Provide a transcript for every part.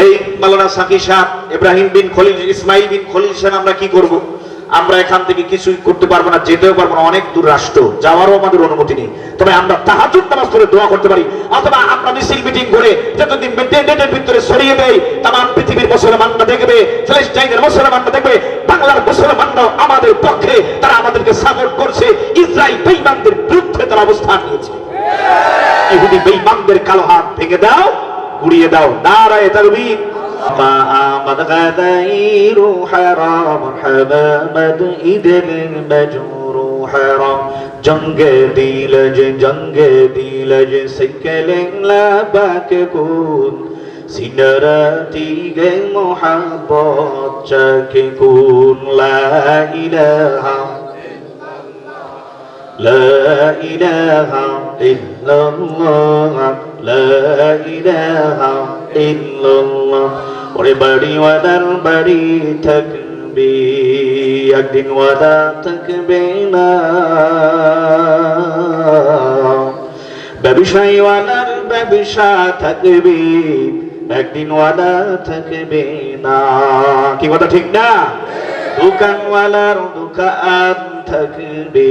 এই মালানা সাকি সাহ ইব্রাহিম বিন খলিল, ইসমাইল বিন খলিল সাহেব, আমরা কি করব? আমরা এখান থেকে কিছুই করতে পারব না, যেতেও পারব না, অনেক দূর রাষ্ট্র, যাওয়ারও আমাদের অনুমতি নেই। তবে আমরা তাহাজুদ নামাজ পড়ে দোয়া করতে পারি, অথবা আমরা মিছিল মিটিং করে যতদিন ডেটের ভিতরে ছড়িয়ে দেয় তাম পৃথিবীর মুসলমানরা দেখবে ফিলিস্তাইনের মুসলমানরা দেখবে, বাংলার মুসলমানরাও আমাদের পক্ষে, তারা আমাদেরকে সাপোর্ট করছে ইসরায়েল বেঈমানদের বিরুদ্ধে তারা অবস্থান নিয়েছে। ইহুদি বেঈমানদের কালো হাত ভেঙে দাও গুড়িয়ে দাও নারায়ে তাকবীর ما آمد غدير حرام حمامد إذن المجور حرام جنگ دیلج جنگ دیلج سکلن لبک کن سینراتی گے محبت چک کن لا إله لا إله إلا الله لا إله إلا الله ওরে বাড়ি ওয়াদার বাড়ি থাকবি একদিন ওয়াদা থাকবে না ব্যবসায়ী ওয়াদার ব্যবসা থাকবে একদিন ওয়াদা থাকবে না কি কথা ঠিক না দোকানওয়ালার দোকান থাকবে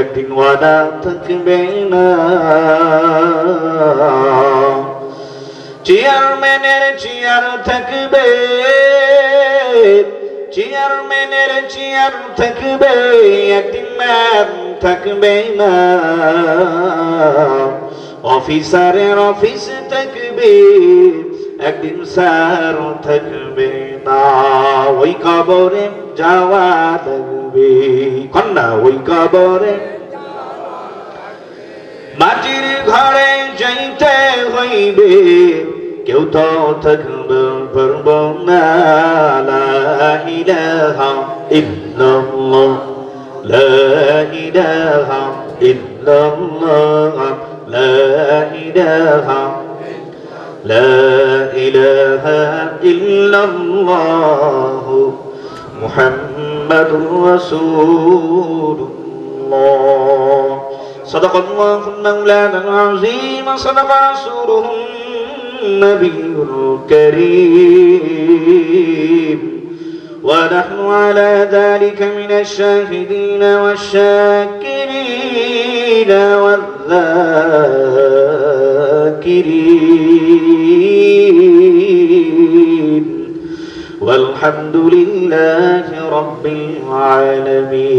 একদিন ওয়াদা থাকবে না চেয়ারম্যানের চেয়ার থাকবে চেয়ারম্যানের চেয়ার থাকবে একদিন ম্যাম থাকবে না অফিসারের অফিস থাকবে একদিন স্যার থাকবে না ওই কবরে যাওয়া লাগবে কন্যা, ওই কবরে মাটির ঘরে যাইতে হইবে। কেউ তো থাকবে, পারব না। লা ইলাহা ইল্লাল্লাহ। লা ইলাহা ইল্লাল্লাহ। লা ইলাহা لا إله إلا الله محمد رسول الله. صدق الله مولانا العظيم صدق رسوله النبي الكريم. ونحن على ذلك من الشاهدين والشاكرين والذاكرين. والحمد لله رب العالمين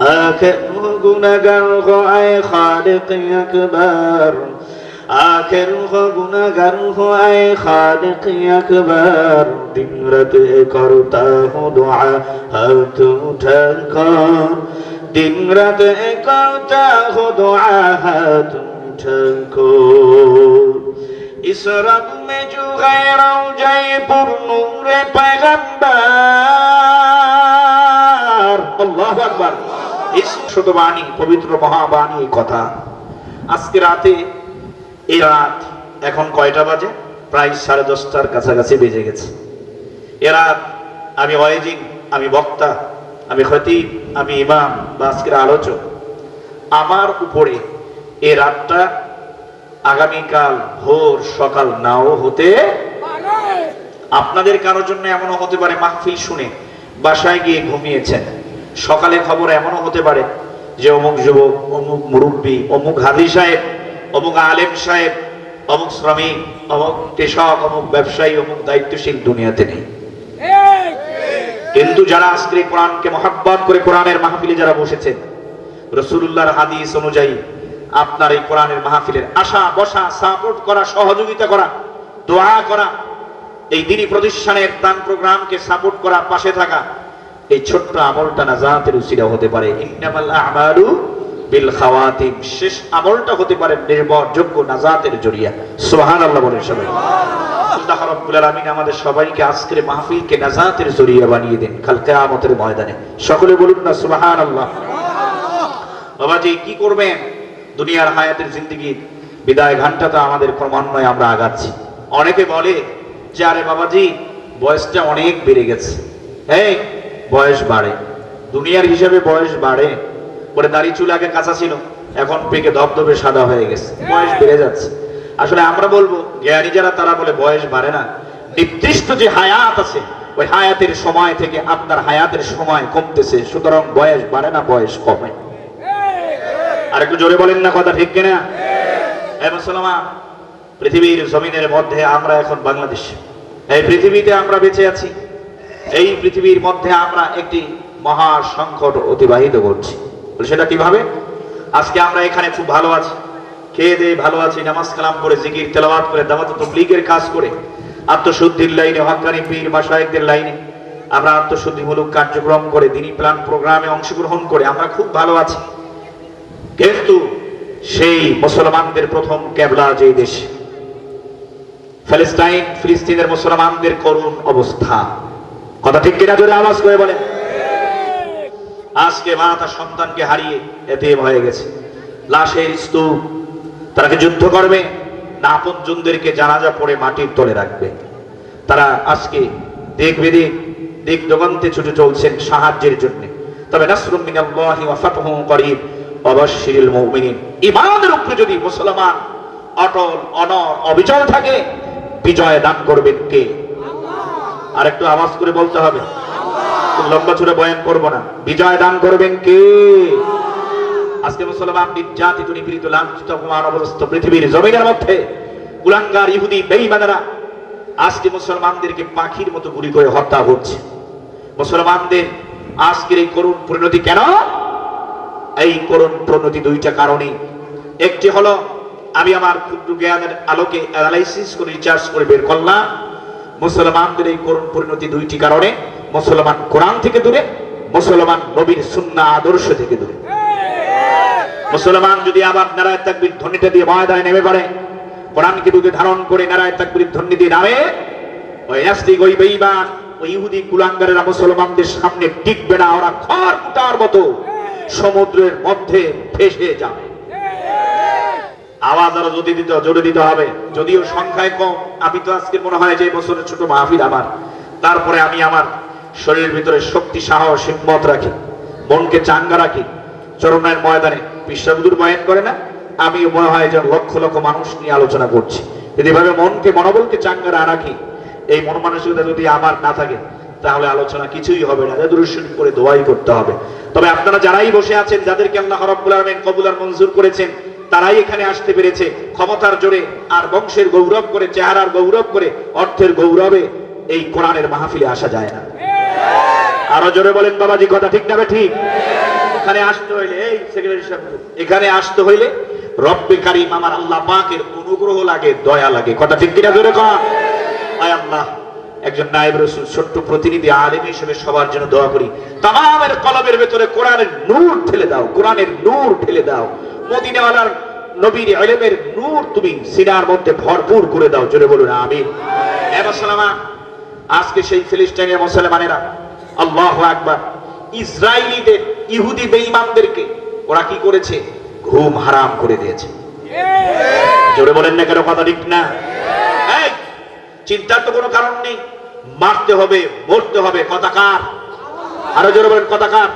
آخر গুণাগার হয় খালিক আকবার আখের গুণাগার হয় খালিক আকবার দিন রাত করতা হো দোয়া হাত উঠাকর দিন রাত করতা হো দোয়া হাত tanko isram mein jo gaira jaye আকবার। বাণী, পবিত্র মহাবাণী কথা। আজকে রাতে, এই রাত এখন কয়টা বাজে? প্রায় সাড়ে দশটার কাছাকাছি বেজে গেছে। এ রাত আমি ওয়েজিং আমি বক্তা, আমি খতিব, আমি ইমাম বা আজকের আলোচক। আমার উপরে এ রাতটা আগামীকাল ভোর সকাল নাও হতে আপনাদের কারোর জন্য এমনও হতে পারে, মাহফিল শুনে বাসায় গিয়ে ঘুমিয়েছেন। সকালে খবর এমনও হতে পারে যে অমুক যুবক, অমুক মুরব্বী, অমুক হাদি সাহেব, অমুক আলেম সাহেব, অমুক শ্রমিক, অমুক কৃষক, অমুক ব্যবসায়ী, অমুক দায়িত্বশীল দুনিয়াতে নেই। কিন্তু যারা আজকে কোরআনকে মহাব্বত করে কোরআনের মাহফিলে যারা বসেছেন রসুল্লাহর হাদিস অনুযায়ী আপনার এই কোরআনের মাহফিলের আশা, বসা, সাপোর্ট করা, সহযোগিতা করা, দোয়া করা, এই দিনী প্রতিষ্ঠানের দান প্রোগ্রামকে সাপোর্ট করা, পাশে থাকা, এই ছোট্ট আমলটা নাজাতের উসিলা হতে পারে। ইন্নামাল আমালু বিল খাওয়াতিম। শেষ আমলটা হতে পারে নির্ভরযোগ্য নাজাতের জরিয়া। সুবহানাল্লাহ বলেন সবাই। আল্লাহ রাব্বুল আলামিন আমাদের সবাইকে আজকের মাহফিলকে নাজাতের জরিয়া বানিয়ে দেন কাল কিয়ামতের ময়দানে। সকলে বলুন না সুবহানাল্লাহ। বাবাজি, কি করবেন? দুনিয়ার হায়াতের জিন্দগি, বিদায় ঘন্টাটা আমাদের ক্রমান্বয়ে আমরা আগাচ্ছি। অনেকে বলে যে, আরে বাবাজি, বয়সটা অনেক বেড়ে গেছে। এই, বয়স বাড়ে। দুনিয়ার হিসাবে বয়স বাড়ে। পরে দাড়ি চুল আগে কাঁচা ছিল, এখন পেকে ধবধবে সাদা হয়ে গেছে। বয়স বেড়ে যাচ্ছে। আসলে আমরা বলব, জ্ঞানী যারা, তারা বলে বয়স বাড়ে না। নির্দিষ্ট যে হায়াত আছে, ওই হায়াতের সময় থেকে আপনার হায়াতের সময় কমতেছে। সুতরাং বয়স বাড়ে না, বয়স কমে। আর একটু জোরে বলেন না কথা ঠিক কিনা? মুসলমান পৃথিবীর জমিনের মধ্যে আমরা এখন বাংলাদেশ। এই পৃথিবীতে আমরা বেঁচে আছি। এই পৃথিবীর মধ্যে আমরা একটি মহা সংকট অতিবাহিত করছি। সেটা কীভাবে? আজকে আমরা এখানে খুব ভালো আছি। খেয়ে দিয়ে ভালো আছি নামাজ কালাম করে জিকির তেলাওয়াত করে দাওয়াত তবলিগের কাজ করে আত্মশুদ্ধির লাইনে হকানি পীর মাসায়েকদের লাইনে আমরা আত্মশুদ্ধিমূলক কার্যক্রম করে দিনী প্ল্যান প্রোগ্রামে অংশগ্রহণ করে আমরা খুব ভালো আছি। কিন্তু সেই মুসলমানদের প্রথম কেবলা যে দেশ প্যালেস্টাইন ফিলিস্তিনের মুসলমানদের করুণ অবস্থা। কথা ঠিক কিনা জোরে আওয়াজ করে বলেন। আজকে মা তার সন্তানকে হারিয়ে এতিম হয়ে গেছে। লাশের স্তূপ, তারা কি যুদ্ধ করবে? না আপনজনদেরকে জানাজা পড়ে মাটির তলে রাখবে। তারা আজকে দেখ বেদিক, দিক দোকান্তে ছুটে চলছেন সাহায্যের জন্য। তবে নাসরুম মিনাল্লাহি ওয়া ফাতহুম করিব। অবশ্যিল মুমিনিন। ইমানের উপরে যদি মুসলমান অটল, অনর, অবিচল থাকে, বিজয় দান করবেন কে? আর একটু আওয়াজ করে বলতে হবে। লম্বা ছুড়ে বয়ান না। বিজয় দান করবেন কে? আজকে মুসলমান নির্যাতিত, নিপীড়িত, লাঞ্ছিত অপমান অবস্থ পৃথিবীর জমিনের মধ্যে কুলাঙ্গার ইহুদি আজকে মুসলমানদেরকে পাখির মতো গুলি করে হত্যা করছে। মুসলমানদের আজকের এই করুণ পরিণতি কেন? এই করুণ প্রণতি দুইটা কারণে। একটি হলো, আমি আমার ক্ষুদ্র জ্ঞানের আলোকে অ্যানালাইসিস করে রিচার্জ করে বের করলাম। মুসলমানদের এই করুণ পরিণতি দুইটি কারণে। মুসলমান কোরআন থেকে দূরে, মুসলমান নবীর সুন্না আদর্শ থেকে দূরে। মুসলমান যদি আবার নারায় তাকবির ধ্বনিটা দিয়ে ময়দায় নেমে পড়ে, কোরআনকে বুকে ধারণ করে নারায় তাকবির ধ্বনি দিয়ে নামে, ওই নাস্তিক, ওই বেঈমান, ওই ইহুদি কুলাঙ্গারেরা মুসলমানদের সামনে টিকবে না, ওরা খড় কুটার মতো। সমুদ্রের মধ্যে ভেসে যাবে আওয়াজ আরও যদি দিতে, জোরে দিতে হবে। যদিও সংখ্যায় কম, আমি তো আজকে মনে হয় যে বছরের ছোট মাহফিল আমার। তারপরে আমি আমার শরীরের ভিতরে শক্তি, সাহস, হিম্মত রাখি, মনকে চাঙ্গা রাখি। চরমের ময়দানে বিশ্বাবুদুর বয়ান করে না আমি মনে হয় যে লক্ষ লক্ষ মানুষ নিয়ে আলোচনা করছি। যদি এভাবে মনকে, মনোবলকে চাঙ্গা রাখি, এই মন মানসিকতা যদি আমার না থাকে তাহলে আলোচনা কিছুই হবে না। দুরুশন করে দোয়াই করতে হবে। তবে আপনারা যারাই বসে আছেন, যাদেরকে আল্লাহ রব্বুল আলামিন কবুল আর মঞ্জুর করেছেন, তারাই এখানে আসতে পেরেছে ক্ষমতার জোরে আর বংশের গৌরব করে, চেহারার গৌরব করে, অর্থের গৌরবে এই কোরআনের মাহফিলে আসা যায় না। আরও জোরে বলেন বাবাজি, কথা ঠিক না ঠিক? এখানে আসতে হইলে, এই সেক্রেটারি সাহেব, এখানে আসতে হইলে রব্বে কারিম আমার আল্লাহ পাকের অনুগ্রহ লাগে, দয়া লাগে। কথা ঠিক কিনা জোরে কন? আয় আল্লাহ। একজন নায়েব রসুল ছোট্ট প্রতিনিধি আলেম হিসেবে সবার জন্য দোয়া করি। তামামের কলমের ভেতরে কোরআনের নূর ঠেলে দাও কোরআনের নূর ঠেলে দাও। মদিনাওয়ালার নবীর ইলমের নূর তুমি সিনার মধ্যে ভরপুর করে দাও জোরে বলুন আমিন। মুসলমান আজকে সেই ফিলিস্তিনের মুসলমানেরা আল্লাহ আকবার ইসরায়েলিদের ইহুদি বেঈমানদেরকে ওরা কি করেছে? ঘুম হারাম করে দিয়েছে। জোরে বলেন না কেন কথা ঠিক না? এই, চিন্তার তো কোনো কারণ নেই মারতে হবে মরতে হবে কথা কার আরো জোরে বলেন কথা কার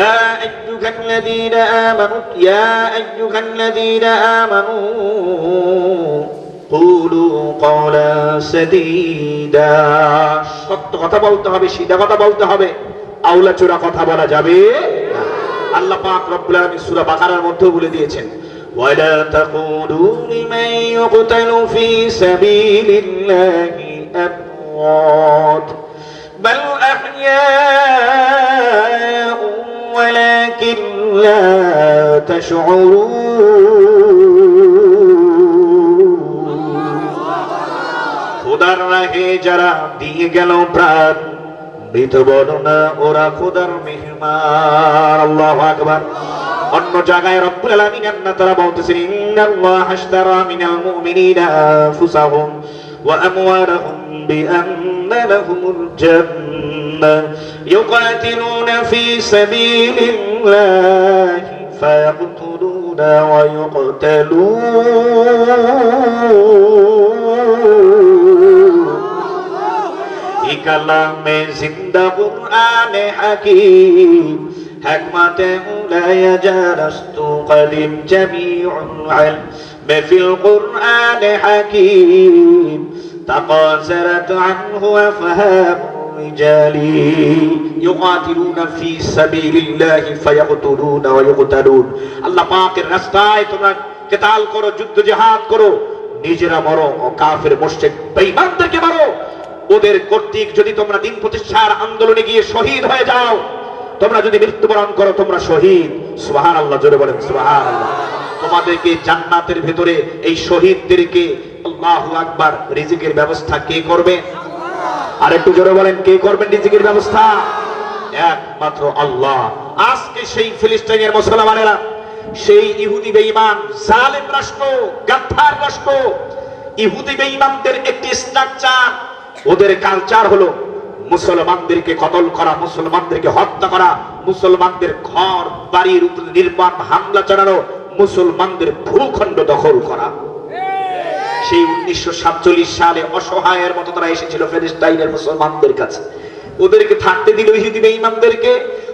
يا أيها الذين آمنوا يا أيها الذين آمنوا قولوا قولا سديدا সত্য কথা বলতে হবে সিধা কথা বলতে হবে আউলা চোরা কথা বলা যাবে না। আল্লাহ পাক রব্বুল আলামিন সূরা বাকারার মধ্যেও বলে দিয়েছেন ولا تقولوا لمن يقتل في سبيل الله أموات بل أحياء ولكن لا تشعرون খোদার রাহে যারা দিয়ে গেল প্রাণ মৃত বর্ণনা ওরা খোদার মেহমান আল্লাহু আকবার অন্য জায়গায় রব্বুল আলামিন আল্লাহ তাআলা বলতেছেন ইন্নাল্লাহা আশতারা মিনাল মুমিনিনা আনফুসাহুম ওয়া আমওয়ালাহুম বিআন্না লাহুমুল জান্নাহ ইউকাতিলুনা ফি সাবিলিল্লাহ ফায়াকতুলুনা ওয়া ইউকতালুন এই কালামে জিন্দা কুরআনে হাকীম حكمة لا يجالست قديم جميع العلم في القرآن حكيم تقاصرت عنه أفهام الرجال يقاتلون في سبيل الله فيقتلون ويقتلون আল্লাহ পাকের রাস্তায় তোমরা কেতাল করো যুদ্ধ জিহাদ করো নিজেরা মরো ও কাফের মুশরিক বেঈমানদেরকে মারো ওদের কর্তৃক যদি তোমরা দিন প্রতিষ্ঠার আন্দোলনে গিয়ে শহীদ হয়ে যাও তোমরা যদি মৃত্যুবরণ করো, তোমরা শহীদ। সুবহান আল্লাহ জোরে বলেন সুবহান আল্লাহ তোমাদেরকে জান্নাতের ভেতরে এই শহীদদেরকে আল্লাহু আকবার রিজিকের ব্যবস্থা কে করবে? আর একটু জোরে বলেন, কে করবেন রিজিকের ব্যবস্থা? একমাত্র আল্লাহ। আজকে সেই ফিলিস্তিনের মুসলমানেরা, সেই ইহুদি বেঈমান, জালেম রাষ্ট্র, গাদ্দার রাষ্ট্র, ইহুদি বেঈমানদের একটি স্ট্রাকচার ওদের কালচার হলো মুসলমানদেরকে কতল করা, মুসলমানদেরকে হত্যা করা, মুসলমানদের ঘর, বাড়ির উপরে নির্মাণ, হামলা চালানো, মুসলমানদের ভূখণ্ড দখল করা। সেই উনিশশো সাতচল্লিশ সালে অসহায়ের মতো তারা এসেছিল ফিলিস্তাইনের মুসলমানদের কাছে। ওদেরকে থাকতে দিল ইহুদি বেঈমানদেরকে।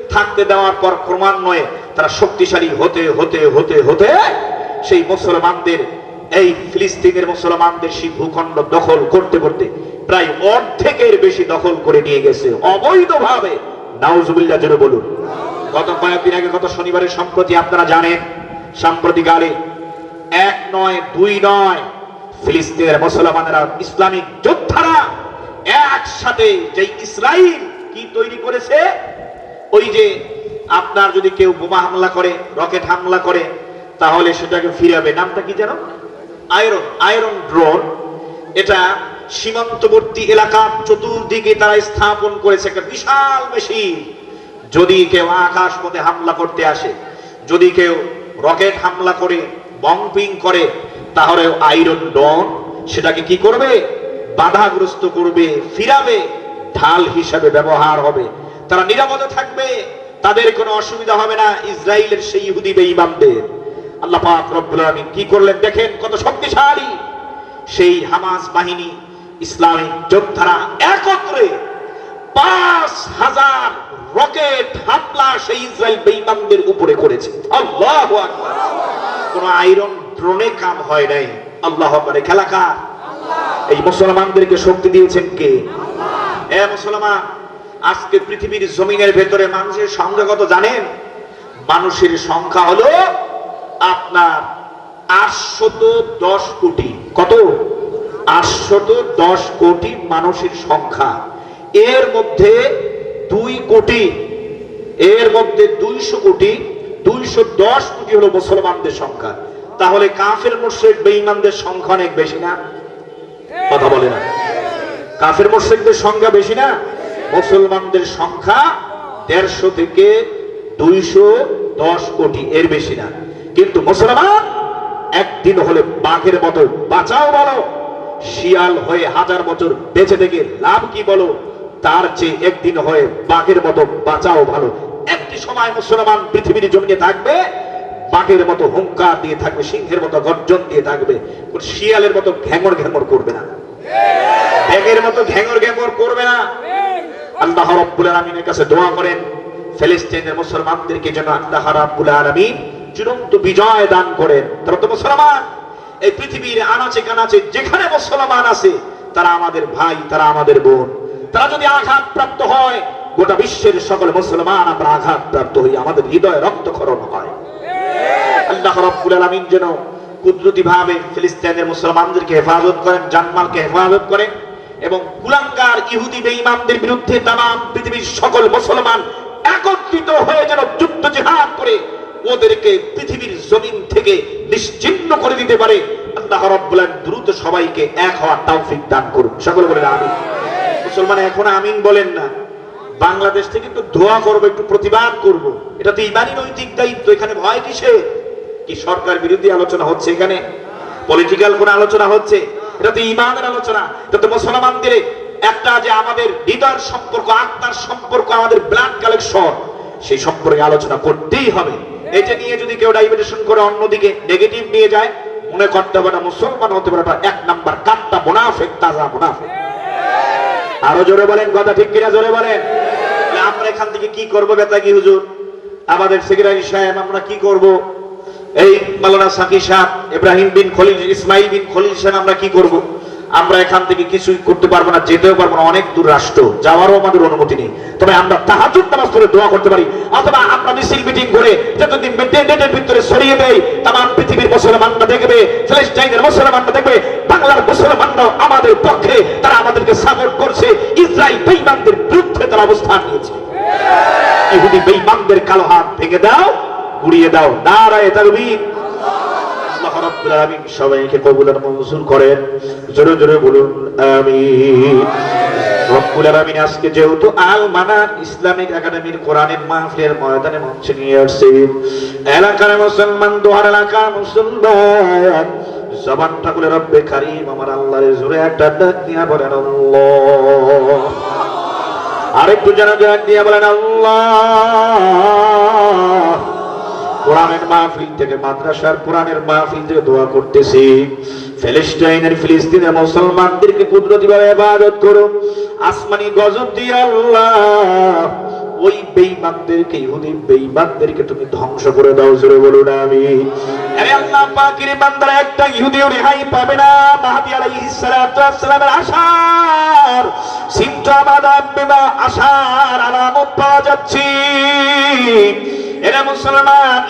থাকতে দেওয়ার পর ক্রমান্বয়ে তারা শক্তিশালী হতে হতে হতে হতে সেই মুসলমানদের এই ফিলিস্তিনের মুসলমানদের সেই ভূখণ্ড দখল করতে করতে প্রায় অর্ধেকের বেশি দখল করে নিয়ে গেছে। অবৈধভাবে। নাউজুবিল্লাহ জন্য বলুন। গত কয়েকদিন আগে, গত শনিবারের সম্প্রতি আপনারা জানেন, সাম্প্রতিকালে এক নয়, দুই নয় ফিলিস্তিনের মুসলমানেরা ইসলামিক যোদ্ধারা একসাথে যে ইসরায়েল কি তৈরি করেছে, ওই যে আপনার যদি কেউ বোমা হামলা করে, রকেট হামলা করে, তাহলে সেটাকে ফিরাবে। নামটা কি যেন? আয়রন আয়রন ড্রোন, এটা সীমান্তবর্তী এলাকার চতুর্দিকে তারা স্থাপন করেছে একটা বিশাল মেশিন। যদি কেউ আকাশ পথে হামলা করতে আসে, যদি কেউ রকেট হামলা করে, বম্পিং করে, তাহলে আয়রন ডন সেটাকে কি করবে? বাধাগ্রস্ত করবে, ফিরাবে, ঢাল হিসাবে ব্যবহার হবে। তারা নিরাপদে থাকবে, তাদের কোনো অসুবিধা হবে না, ইসরায়েলের সেই ইহুদি বেঈমানদের। আল্লাহ পাক রব্বুল আলামিন কি করলেন দেখেন কত শক্তিশালী। সেই হামাস বাহিনী, ইসলামিক যোদ্ধারা একত্রে পাঁচ হাজার রকেট হামলা সেই ইসরায়েল বেঈমানদের উপরে করেছে। আল্লাহু কোন আয়রন, ড্রোনে কাম হয় নাই। আল্লাহ করে খেলা কার? এই মুসলমানদেরকে শক্তি দিয়েছেন কে? এ মুসলমান, আজকে পৃথিবীর জমিনের ভেতরে মানুষের সংখ্যা কত জানেন? মানুষের সংখ্যা হলো আপনার আটশত দশ কোটি। কত? আটশত দশ কোটি মানুষের সংখ্যা। এর মধ্যে দুই কোটি, এর মধ্যে দুইশো কোটি দুইশো দশ কোটি হলো মুসলমানদের সংখ্যা। তাহলে কাফের মুর্শেক বেঈমানদের সংখ্যা অনেক বেশি না? কথা বলে না। কাফের মুর্শেকদের সংখ্যা বেশি না? মুসলমানদের সংখ্যা দেড়শো থেকে দুইশো দশ কোটি, এর বেশি না। কিন্তু মুসলমান, একদিন হলে বাঘের মতো বাঁচাও বলো। শিয়াল হয়ে হাজার বছর বেঁচে থেকে লাভ কি বলো? তার চেয়ে একদিন হয়ে বাঘের মতো বাঁচাও ভালো। একটি সময় মুসলমান পৃথিবীর জমিনে থাকবে, বাঘের মতো হুঙ্কার দিয়ে থাকবে, সিংহের মতো গর্জন দিয়ে থাকবে। শিয়ালের মতো ঘ্যাঙর ঘ্যাঙর করবে না। ব্যাগের মতো ঘ্যাঙর ঘ্যাঙর করবে না। আল্লাহ রাব্বুল আলামিনের কাছে দোয়া করেন, ফেলিস্তিনের মুসলমানদেরকে যেন আল্লাহ রাব্বুল আলামিন চূড়ান্ত বিজয় দান করেন। তারা তো মুসলমান। এই পৃথিবীর আনাচে কানাচে যেখানে মুসলমান আছে, তারা আমাদের ভাই, তারা আমাদের বোন। তারা যদি আঘাত প্রাপ্ত হয়, গোটা বিশ্বের সকল মুসলমান আমরা আঘাত প্রাপ্ত হই, আমাদের হৃদয় রক্তক্ষরণ হয়। আল্লাহ রাব্বুল আলামিন যেন কুদরতি ভাবে ফিলিস্তিনের মুসলমানদেরকে হেফাজত করেন, জানমালকে হেফাজত করেন এবং কুলাঙ্গার ইহুদি বেঈমানদের বিরুদ্ধে তাম পৃথিবীর সকল মুসলমান একত্রিত হয়ে যেন যুদ্ধ জিহাদ করে ওদেরকে পৃথিবীর জমিন থেকে নিশ্চিন্ন করে দিতে পারে। দ্রুত সবাইকে এক হওয়ার তৌফিক দান করুন। সকলে বলেন আমিন। মুসলমান এখন আমিন বলেন না। বাংলাদেশ থেকে একটু দোয়া করব, একটু প্রতিবাদ করব। এটা তো ইমানই নৈতিক দায়িত্ব, এখানে ভয় কিসে কি সরকার বিরোধী আলোচনা হচ্ছে এখানে? পলিটিক্যাল কোন আলোচনা হচ্ছে? এটা তো ইমানের আলোচনা, এটা তো মুসলমানদের একটা যে আমাদের হৃদয়ের সম্পর্ক, আত্মার সম্পর্ক, আমাদের ব্লাড কালেকশন সেই সম্পর্কে আলোচনা করতেই হবে। এটা নিয়ে যদি কেউ ডাইভার্টেশন করে অন্যদিকে নেগেটিভ নিয়ে যায়, মনে করতে হবে না মুসলমান হতে পারে এক নাম্বার কাটটা মোনাফেক, তাজা মোনাফেক। আরও জোরে বলেন, কথা ঠিক কিনা? জোরে বলেন। আমরা এখান থেকে কি করব বেতাগি হুজুর? আমাদের সেক্রেটারি সাহেব, আমরা কি করব? এই মালানা সাকি সাহ ইব্রাহিম বিন খলিল, ইসমাইল বিন খলিল সাহেব, আমরা কি করব? আমরা এখান থেকে কিছুই করতে পারব না, যেতেও পারব না, অনেক দূর রাষ্ট্র, যাওয়ারও আমাদের অনুমতি নেই। তবে আমরা তাহাজুদ নামাজ পড়ে দোয়া করতে পারি, অথবা আমরা মিছিল মিটিং করে যতদিন ডেটের ভিতরে ছড়িয়ে দেয় তাম পৃথিবীর মুসলমানরা দেখবে ফিলিস্টাইনের মুসলমানরা দেখবে, বাংলার মুসলমানরাও আমাদের পক্ষে, তারা আমাদেরকে সাপোর্ট করছে, ইসরায়েল বেঈমানদের বিরুদ্ধে তারা অবস্থান নিয়েছে। ইহুদি বেঈমানদের কালো হাত ভেঙে দাও, গুড়িয়ে দাও, নারায়ে তাকবীর। আল্লাহ রাব্বুল আলামিন সবাইকে কবুল আর মঞ্জুর করেন। জোরে জোরে বলুন, আমিন। রব্বুল আলামিন আজকে যেহেতু আল মানার ইসলামিক একাডেমির কোরআনের মাহফিলের ময়দানে মঞ্চে নিয়ে আসছে এলাকার মুসলমান, দোহার এলাকার মুসলমান, জবানটা খুলে রব্বে কারিম, আমার জোরে একটা ডাক দিয়া বলেন আল্লাহ। আরেকটু যেন ডাক দিয়া বলেন আল্লাহ। কোরআনের মাহফিল থেকে মাদ্রাসার কোরআনের মাহফিল থেকে দোয়া করতেছি। ফিলিস্তাইনের ফিলিস্তিনের মুসলমানদেরকে কুদরতি ভাবে ইবাদত করো। আসমানি গজব দিয়ে আল্লাহ, ওই বেঈমানদেরকে, ইহুদি বেঈমানদেরকে তুমি ধ্বংস করে দাও, জোরে বলুন আমি আরে আল্লাহ পাকের বান্দারা, একটা ইহুদিও রেহাই পাবে না। মাহদি আলাইহিস সালাতু ওয়াস সালামের আশার সিমটম আদাব বিমা আশার আলামত পাওয়া যাচ্ছে। এরা মুসলমান